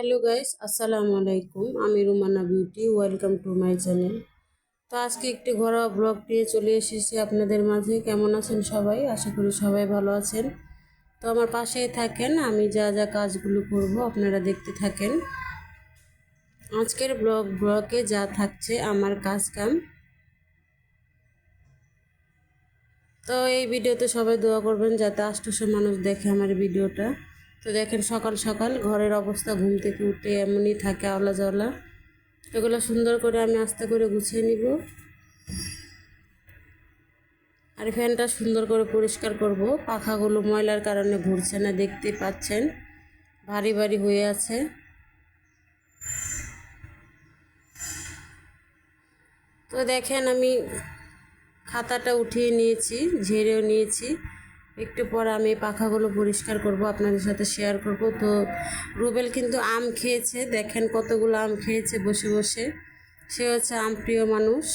Hello guys আসসালামু আলাইকুম আমি Rumana Beauty welcome to my channel তো আজকে একটি ঘরোয়া ব্লগ নিয়ে চলে এসেছি আপনাদের মাঝে। কেমন আছেন সবাই? আশা করি সবাই ভালো আছেন। তো আমার পাশেই থাকেন, আমি যা যা কাজগুলো করব আপনারা দেখতে থাকেন। আজকের ব্লগ ব্লগে যা থাকছে আমার কাজ কাম। তো এই ভিডিওতে সবাই দোয়া করবেন যাতে আষ্টশো মানুষ দেখে আমার ভিডিওটা। তো দেখেন সকাল সকাল ঘরের অবস্থা ঘুম থেকে উঠে এমনই থাকে আওলা জাওলা এগুলো সুন্দর করে আমি আস্তে করে গুছিয়ে নিব। আর ফ্যানটা সুন্দর করে পরিষ্কার করব। পাখাগুলো ময়লার কারণে ঘুরছে না দেখতে পাচ্ছেন। ভারী ভারী হয়ে আছে। তো দেখেন আমি খাতাটা উঠিয়ে নিয়েছি, ঝেড়েও নিয়েছি। একটু পর আমি পাখাগুলো পরিষ্কার করব, আপনাদের সাথে শেয়ার করব। তো রুবেল কিন্তু আম খেয়েছে, দেখেন কতগুলো আম খেয়েছে বসে বসে। সে হচ্ছে আম প্রিয় মানুষ।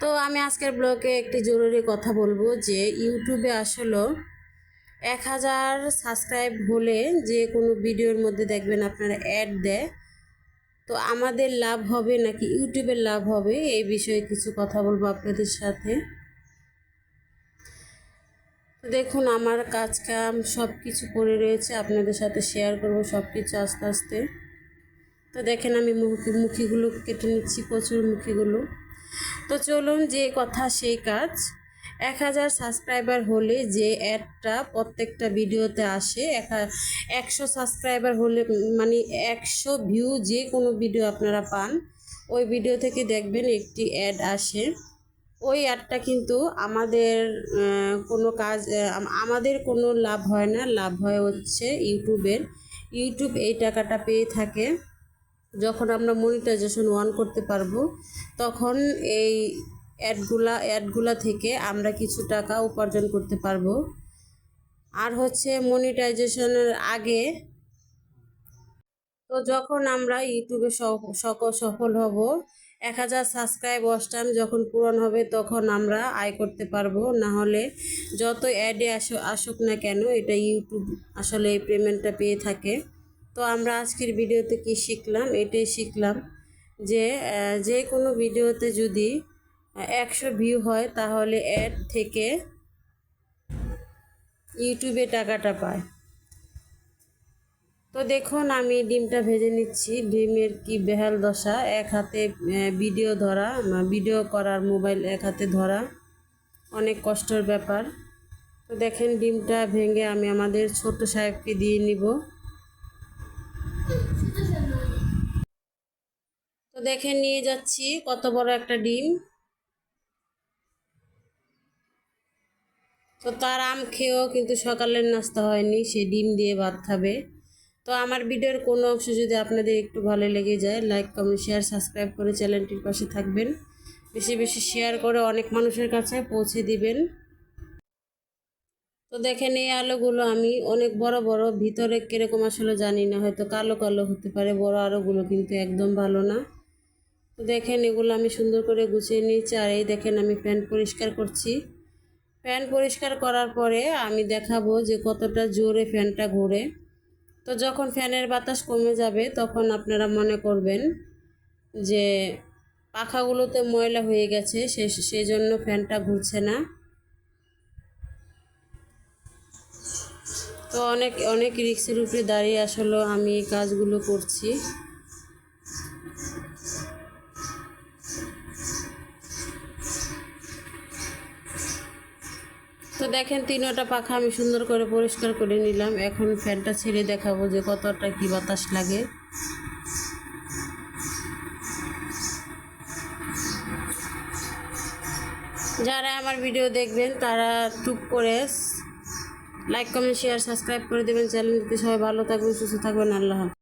তো আমি আজকের ব্লগে একটি জরুরি কথা বলব যে, ইউটিউবে আসলে এক হাজার সাবস্ক্রাইব হলে যে কোনো ভিডিওর মধ্যে দেখবেন আপনারা অ্যাড দেয়। তো আমাদের লাভ হবে নাকি ইউটিউবের লাভ হবে, এই বিষয়ে কিছু কথা বলব আপনাদের সাথে। তো দেখুন, আমার কাজ কাম সব কিছু পড়ে রয়েছে। আপনাদের সাথে শেয়ার করব সব কিছু আস্তে আস্তে। তো দেখেন, আমি মুখি মুখিগুলো কেটে নিচ্ছি, প্রচুর মুখিগুলো। তো চলুন, যে কথা সেই কাজ। এক হাজার সাবস্ক্রাইবার হলে যে অ্যাডটা প্রত্যেকটা ভিডিওতে আসে, এক একশো সাবস্ক্রাইবার হলে মানে একশো ভিউ যে কোনো ভিডিও আপনারা পান, ওই ভিডিও থেকে দেখবেন একটি অ্যাড আসে। ওই অ্যাডটা কিন্তু আমাদের কোনো কাজ আমাদের কোনো লাভ হয় না। লাভ হয় হচ্ছে ইউটিউবের। ইউটিউব এই টাকাটা পেয়ে থাকে। যখন আমরা মনিটাইজেশন ওয়ান করতে পারব, তখন এই অ্যাডগুলা অ্যাডগুলা থেকে আমরা কিছু টাকা উপার্জন করতে পারব। আর হচ্ছে মনিটাইজেশনের আগে তো যখন আমরা ইউটিউবে সফল হব এক হাজার সাবস্ক্রাইব টাইম যখন পূরণ হবে তখন আমরা আয় করতে পারব। না হলে যত অ্যাডে আসো, আসুক না কেন, এটা ইউটিউব আসলে এই পেমেন্টটা পেয়ে থাকে। তো আমরা আজকের ভিডিওতে কি শিখলাম? এটাই শিখলাম যে যে কোনো ভিডিওতে যদি একশো ভিউ হয়, তাহলে অ্যাড থেকে ইউটিউবে টাকাটা পায়। তো দেখুন, আমি ডিমটা ভেজে নিচ্ছি। ডিমের কি বেহাল দশা। এক হাতে ভিডিও ধরা ভিডিও করার মোবাইল এক হাতে ধরা। অনেক কষ্টের ব্যাপার। তো দেখেন, ডিমটা ভেঙে আমি আমাদের ছোট সাহেবকে দিয়ে নিব। তো দেখেন, নিয়ে যাচ্ছি কত বড় একটা ডিম। তো তার আম খেয়েও কিন্তু সকালের নাস্তা হয়নি। সে ডিম দিয়ে ভাত খাবে। তো আমার ভিডিওর কোনো অংশ যদি আপনাদের একটু ভালো লেগে যায় লাইক কমেন্ট শেয়ার সাবস্ক্রাইব করে চ্যানেলটির পাশে থাকবেন। বেশি বেশি শেয়ার করে অনেক মানুষের কাছে পৌঁছে দিবেন। তো দেখেন এই আলোগুলো আমি অনেক বড় বড়, ভিতরে কীরকম আসলে জানি না, হয়তো কালো কালো হতে পারে, বড় আলোগুলো কিন্তু একদম ভালো না। তো দেখেন এগুলো আমি সুন্দর করে গুছিয়ে নিয়েছি, আর এই দেখেন আমি ফ্যান পরিষ্কার করছি। ফ্যান পরিষ্কার করার পরে আমি দেখাবো যে কতটা জোরে ফ্যানটা ঘোরে। তো যখন ফ্যানের বাতাস কমে যাবে, তখন আপনারা মনে করবেন যে পাখাগুলোতে ময়লা হয়ে গেছে, সে সেই জন্য ফ্যানটা ঘুরছে না। তো অনেক অনেক রিক্সের উপরে দাঁড়িয়ে আসলে আমি এই কাজগুলো করছি। তো দেখেন তিনটা পাখা আমি সুন্দর করে পরিষ্কার করে নিলাম। এখন ফ্যানটা ছেড়ে দেখাবো যে কতটা কি বাতাস লাগে। যারা আমার ভিডিও দেখবেন, তারা টুক করে লাইক, কমেন্ট, শেয়ার, সাবস্ক্রাইব করে দেবেন। চ্যানেলটিতে সবাই ভালো থাকবেন, সুস্থ থাকবেন। আল্লাহ